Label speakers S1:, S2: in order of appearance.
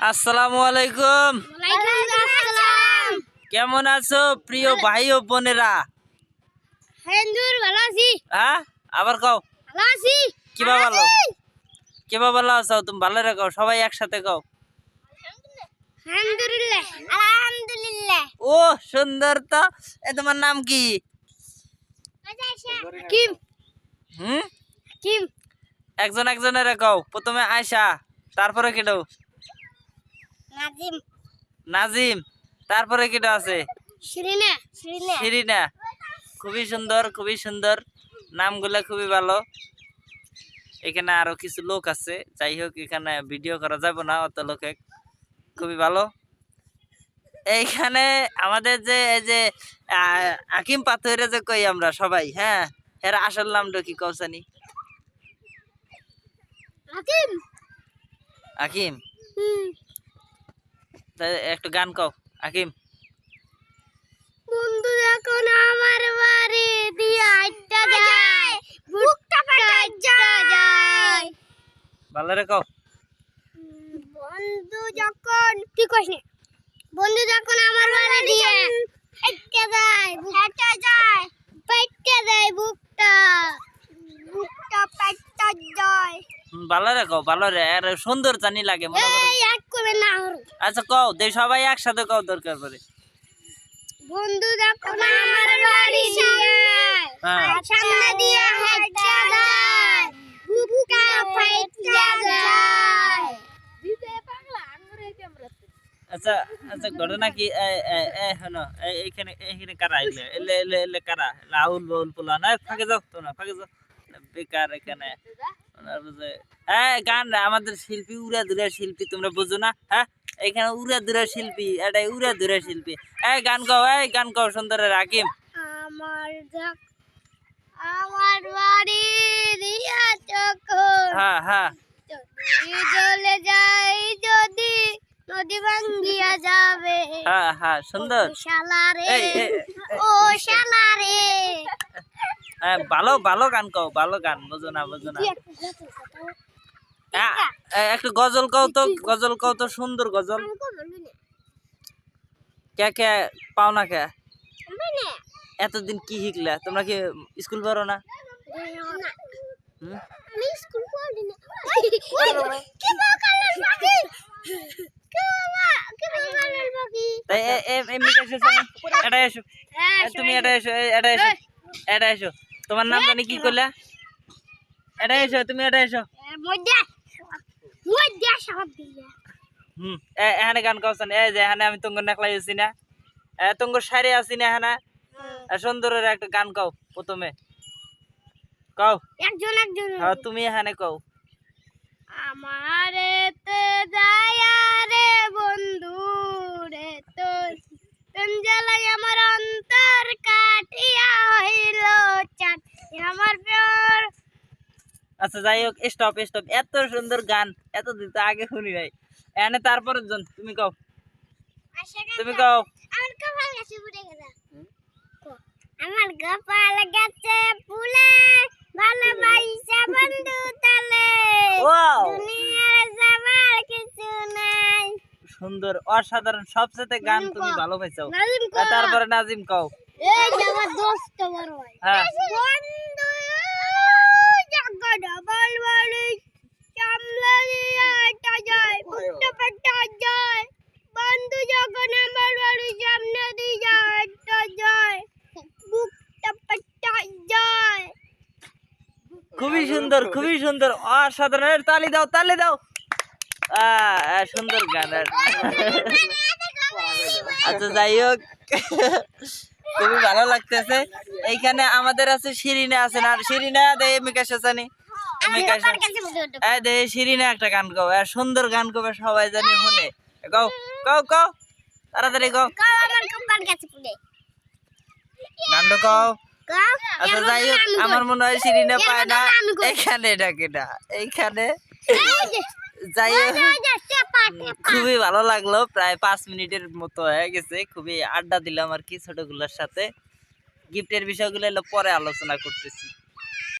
S1: আসসালামু আলাইকুম। কেমন আছো প্রিয় ভাই ও বোনেরা?
S2: হেন্দুর ভালো আছি।
S1: হ্যাঁ? আবার কও।
S2: ভালো আছি।
S1: কিবা ভালো কিবা ভালো আছো তুমি? ভালো রেখো সবাই একসাথে কও।
S2: আলহামদুলিল্লাহ। আলহামদুলিল্লাহ।
S1: ও সুন্দর তো। এ তোমার নাম কি?
S2: কিম
S1: হুম?
S2: কিম
S1: একজন একজনের কও। প্রথমে আয়সা তারপরে কেটো
S2: নাজিম।
S1: নাজিম তারপরে কিটা আছে?
S2: শিরিনা শিরিনা।
S1: শিরিনা। খুবই সুন্দর খুবই সুন্দর। নামগুলো খুবই ভালো। এখানে আরও কিছু লোক আছে। যাই হোক এখানে ভিডিও করা যাবে না অত লোকে। খুবই ভালো। এইখানে আমাদের যে এই যে আকিম পাথরে যে কই আমরা সবাই হ্যাঁ? এর আসল নামটা কি কৌসানি আকিম। তা একটু গান কও আকিম
S2: বন্ধু যখন আমার বাড়ি দিয়ে আইটা যায় বুকটা ফাটা যায়।
S1: ভালো রে কও।
S2: বন্ধু যখন কি কইস নে? বন্ধু যখন আমার বাড়ি দিয়ে আইটা যায় ফাটা যায়। ফাটা যায় বুকটা। বুকটা ফাটা যায়।
S1: ভালো রে কও ভালো রে আর সুন্দর জানি লাগে মনে আচ্ছা কও দে সবাই একসাথে কও দরকার পড়ে।
S2: বন্ধু যখন আমার বাড়ি
S1: হ্যাঁ।
S2: সামনে দিয়ে হাঁটা যায়। বুকটা ফাটা যায়।
S1: আচ্ছা আচ্ছা ঘটনা কি এ এ এ হনো এ- এইখানে এইখানে কারা আইলে? এলে এলে এলে কারা? রাহুল বাউল পোলা না ফাঁকে যাও তো না ফাঁকে যাও। বেকার এখানে। ওনার বুঝে হ্যাঁ গান আমাদের শিল্পী উড়া দুরা শিল্পী তোমরা বুঝো না হ্যাঁ? এখানে উড়া দুরা শিল্পী এটা উড়া দুরা শিল্পী। এই গান গাও এই গান গাও সুন্দরের রাকিম।
S2: আমার আমার বাড়ি দিয়া যখন
S1: হ্যাঁ হ্যাঁ।
S2: চলে যাই যদি নদী ভাঙ্গিয়া যাবে।
S1: হ্যাঁ হ্যাঁ সুন্দর।
S2: ও শালারে ও শালারে
S1: হ্যাঁ ভালো ভালো গান কও ভালো গান বুঝো না বুঝো না। একটু গজল কও তো গজল কও তো সুন্দর গজল। কে কে পাও না কে? এতদিন কি শিখলা? তোমরা কি স্কুল পড়ো না? তুমি এটা এসো এটা এসো এটা এসো। তোমার নাম জানি কি করলা? এটা এসো তুমি এটা এসো।
S2: মধ্যে মধ্যে সব দিয়ে
S1: হুম এখানে গান গাওছেন এই যে এখানে আমি তোমার নেকলাই আছি না। এ, তোমার আছি না এখানে। সুন্দরের একটা গান গাও প্রথমে। কও
S2: একজন একজন
S1: হ্যাঁ তুমি এখানে কও
S2: আমার তে যায়া রে বন্ধু রে তো তঞ্জালাই আমার অন্তর কাটিয়া হইল চাঁদ। আমার
S1: আচ্ছা যাই হোক স্টপ স্টপ এত সুন্দর গান এত দিন তো আগে শুনি নাই। এনে তারপর জন তুমি কও। তুমি কও।
S2: আমার কপাল গাছে ফুটে গেছে। আমার কপাল গাছে ফুলে ভালোবাসা বন্ধু তালে। দুনিয়ার যাবার কিছু নাই।
S1: সুন্দর অসাধারণ সবচেয়ে গান তুমি ভালো পাইছো তারপরে নাজিম কও।
S2: এই আমার দোস্ত বড় ভাই।
S1: হ্যাঁ।
S2: যায় যায় যায় যায়
S1: খুবই সুন্দর খুবই সুন্দর। অসাধারণ তালি দাও তালি দাও। আহ, সুন্দর গান আর আচ্ছা যাই হোক। খুবই ভালো লাগতেছে। এইখানে আমাদের আছে শিরিনা আছে না? শিরিনা দেয় মিকাশ আসানি শিরিনা একটা গান গাও আর সুন্দর গান গাবে সবাই জানি শুনে। গাও গাও গাও তাড়াতাড়ি গাও। গাও আচ্ছা যাই হোক আমার মনে হয় শিরিনা পায় না। এইখানে ডাকে না এইখানে। যাই হোক। খুবই ভালো লাগল প্রায় পাঁচ মিনিটের মতো হয়ে গেছে খুবই আড্ডা দিলাম আর কি ছোটগুলোর সাথে। গিফটের বিষয়গুলো পরে আলোচনা করতেছি।